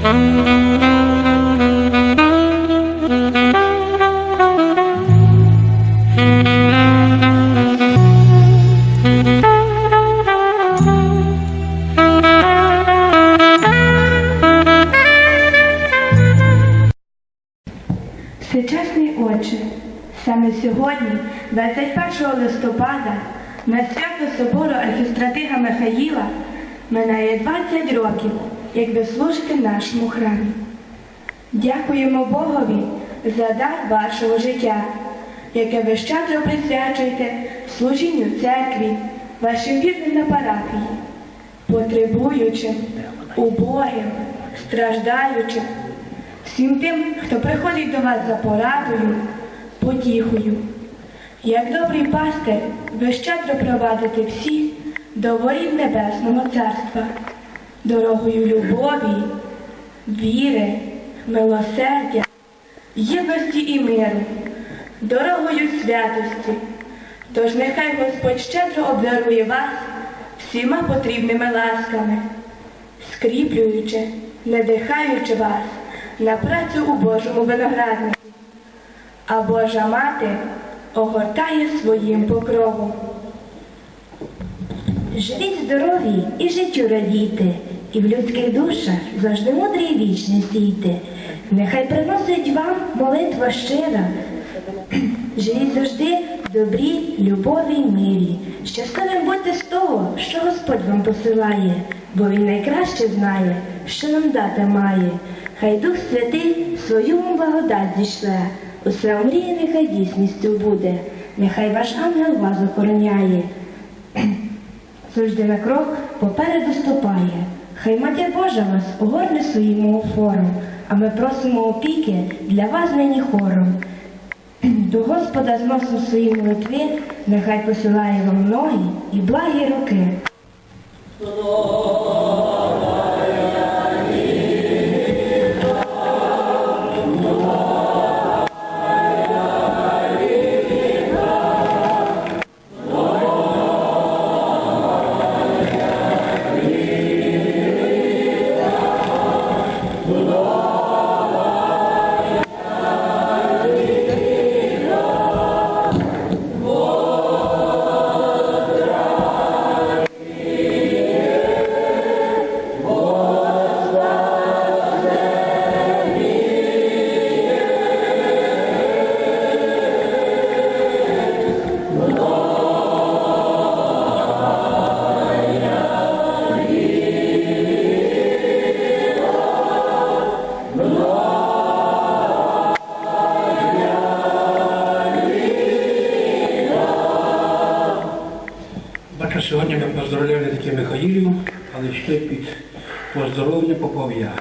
Всечесний Отче, саме сьогодні, 21 листопада, на свято собору архістратига Михаїла минає 20 років, як ви служите нашому храмі. Дякуємо Богові за дар вашого життя, яке ви щедро присвячуєте служінню церкві, вашим вірним на парафії, потребуючим, убогим, страждаючим, всім тим, хто приходить до вас за порадою, потіхою. Як добрий пастир, ви щедро провадите всіх до воріт Небесного Царства, дорогою любові, віри, милосердя, єдності і миру, дорогою святості. Тож нехай Господь щедро обдарує вас всіма потрібними ласками, скріплюючи, надихаючи вас на працю у Божому винограднику. А Божа мати огортає своїм покровом. Живіть здорові і життю радійте, і в людських душах завжди мудрі вічні стійте. Нехай приносить вам молитва щира. Живіть завжди в добрі, любові й мирі. Щасливим будьте з того, що Господь вам посилає, бо Він найкраще знає, що нам дати має. Хай Дух Святий свою вам благодать зійшле, усе мрії нехай дійсністю буде, нехай ваш ангел вас охороняє завжди на крок попереду ступає. Хай матір Божа вас огорне своїм офором, а ми просимо опіки для вас нині хором. До Господа з носом свої молитви, нехай посилає вам ноги і благі руки. Бачу, сьогодні ми поздравляли таки Михаїлів, але ще під поздоровлення попов'я.